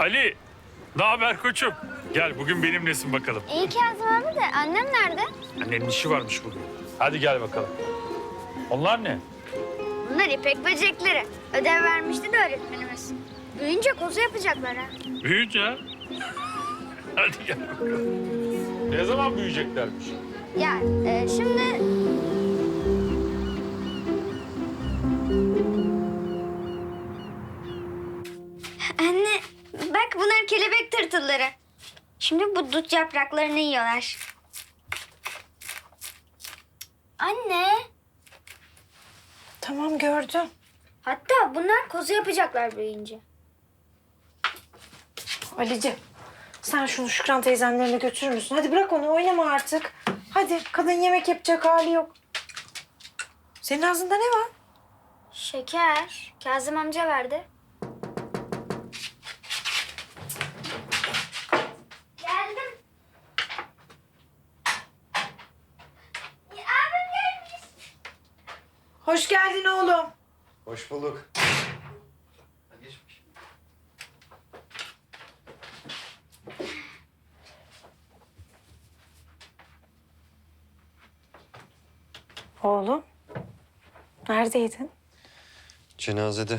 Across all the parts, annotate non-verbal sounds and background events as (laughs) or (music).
Ali, ne haber koçum? Gel bugün benimlesin bakalım. İyi Kazım abi de annem nerede? Annenin işi varmış bugün. Hadi gel bakalım. Onlar ne? Bunlar ipek böcekleri. Ödev vermişti de öğretmenimiz. Büyüyünce kozu yapacaklar ha. Büyüyünce. ha? (laughs) Hadi gel bakalım. Ne zaman büyüyeceklermiş? Ya e, şimdi... bak bunlar kelebek tırtılları. Şimdi bu dut yapraklarını yiyorlar. Anne. Tamam gördüm. Hatta bunlar kozu yapacaklar büyüyünce. Alici sen şunu Şükran teyzenlerine götürür müsün? Hadi bırak onu oynama artık. Hadi kadın yemek yapacak hali yok. Senin ağzında ne var? Şeker. Kazım amca verdi. Hoş geldin oğlum. Hoş bulduk. Oğlum neredeydin? Cenazede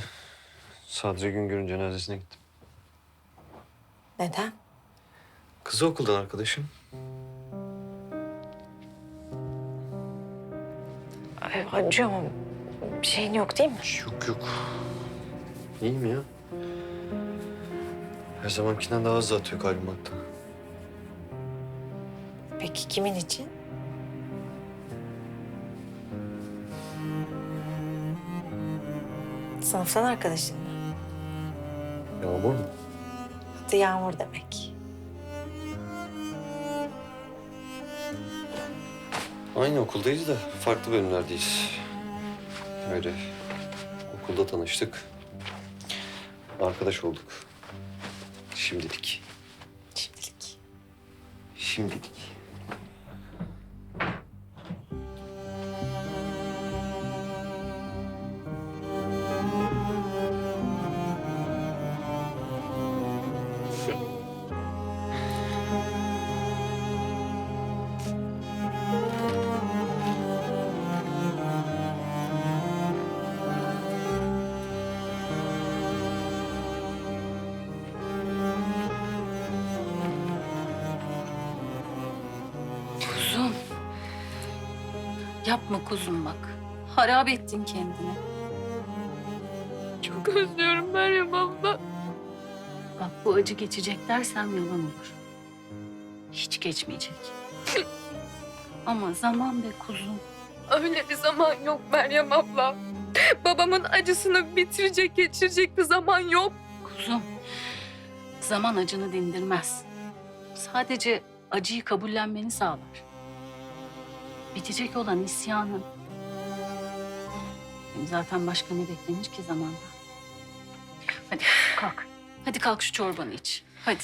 Sadri Güngör'ün cenazesine gittim. Neden? Kızı okuldan arkadaşım. Ay, acıyor mu? Bir şeyin yok değil mi? Yok yok. İyiyim ya. Her zamankinden daha hızlı atıyor kalbim hatta. Peki kimin için? Sınıftan arkadaşın mı? Yağmur mu? Adı Yağmur demek. Aynı okuldayız da farklı bölümlerdeyiz. Öyle okulda tanıştık. Arkadaş olduk. Şimdilik. Şimdilik. Şimdilik. Yapma kuzum bak. Harap ettin kendini. Çok özlüyorum Meryem abla. Bak bu acı geçecek dersem yalan olur. Hiç geçmeyecek. (laughs) Ama zaman be kuzum. Öyle bir zaman yok Meryem abla. Babamın acısını bitirecek, geçirecek bir zaman yok. Kuzum. Zaman acını dindirmez. Sadece acıyı kabullenmeni sağlar. Bitecek olan isyanın. Hem zaten başka ne beklenir ki zamanda? Hadi kalk. Hadi kalk şu çorbanı iç. Hadi.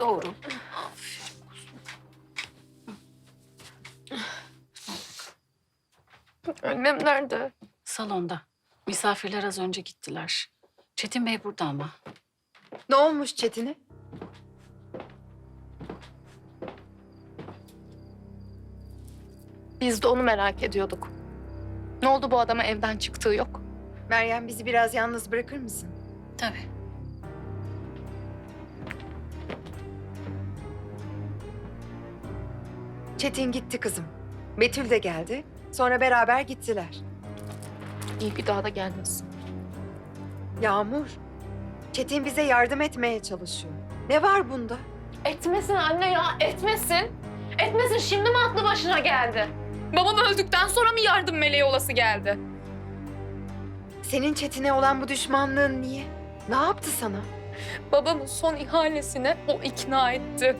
Doğru. Aferin kuzum. Annem nerede? Salonda. Misafirler az önce gittiler. Çetin Bey burada ama. Ne olmuş Çetin'e? Biz de onu merak ediyorduk. Ne oldu bu adama evden çıktığı yok? Meryem bizi biraz yalnız bırakır mısın? Tabii. Çetin gitti kızım. Betül de geldi. Sonra beraber gittiler. İyi bir daha da gelmesin. Yağmur. Çetin bize yardım etmeye çalışıyor. Ne var bunda? Etmesin anne ya, etmesin. Etmesin, şimdi mi aklı başına geldi? Babam öldükten sonra mı yardım meleği olası geldi? Senin Çetin'e olan bu düşmanlığın niye? Ne yaptı sana? Babamın son ihalesine o ikna etti.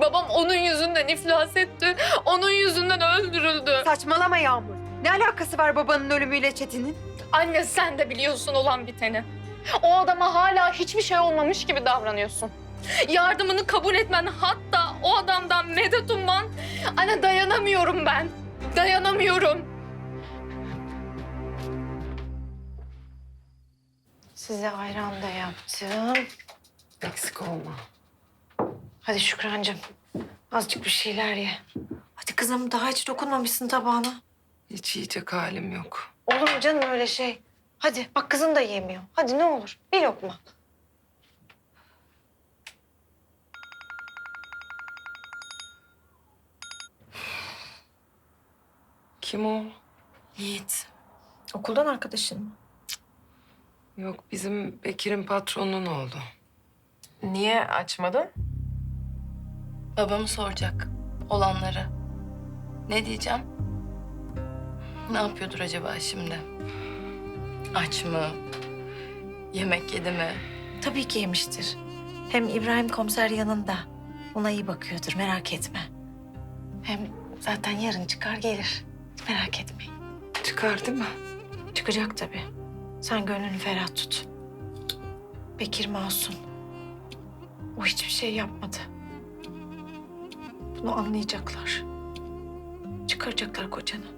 Babam onun yüzünden iflas etti. Onun yüzünden öldürüldü. Saçmalama Yağmur. Ne alakası var babanın ölümüyle Çetin'in? Anne sen de biliyorsun olan biteni. O adama hala hiçbir şey olmamış gibi davranıyorsun. Yardımını kabul etmen hatta o adamdan medet umman. Anne dayanamıyorum ben. Dayanamıyorum. Size ayran da yaptım. Eksik olma. Hadi Şükrancığım. Azıcık bir şeyler ye. Hadi kızım daha hiç dokunmamışsın tabağına. Hiç yiyecek halim yok. Olur mu canım öyle şey? Hadi bak kızın da yemiyor. Hadi ne olur bir lokma. Kim o? Yiğit. Okuldan arkadaşın mı? Yok bizim Bekir'in patronunun oğlu. Niye açmadın? Babamı soracak olanları. Ne diyeceğim? Ne yapıyordur acaba şimdi? Aç mı? Yemek yedi mi? Tabii ki yemiştir. Hem İbrahim komiser yanında. Ona iyi bakıyordur merak etme. Hem zaten yarın çıkar gelir. Merak etmeyin. Çıkar değil mi? Çıkacak tabii. Sen gönlünü ferah tut. Bekir masum. O hiçbir şey yapmadı. Bunu anlayacaklar. Çıkaracaklar kocanı.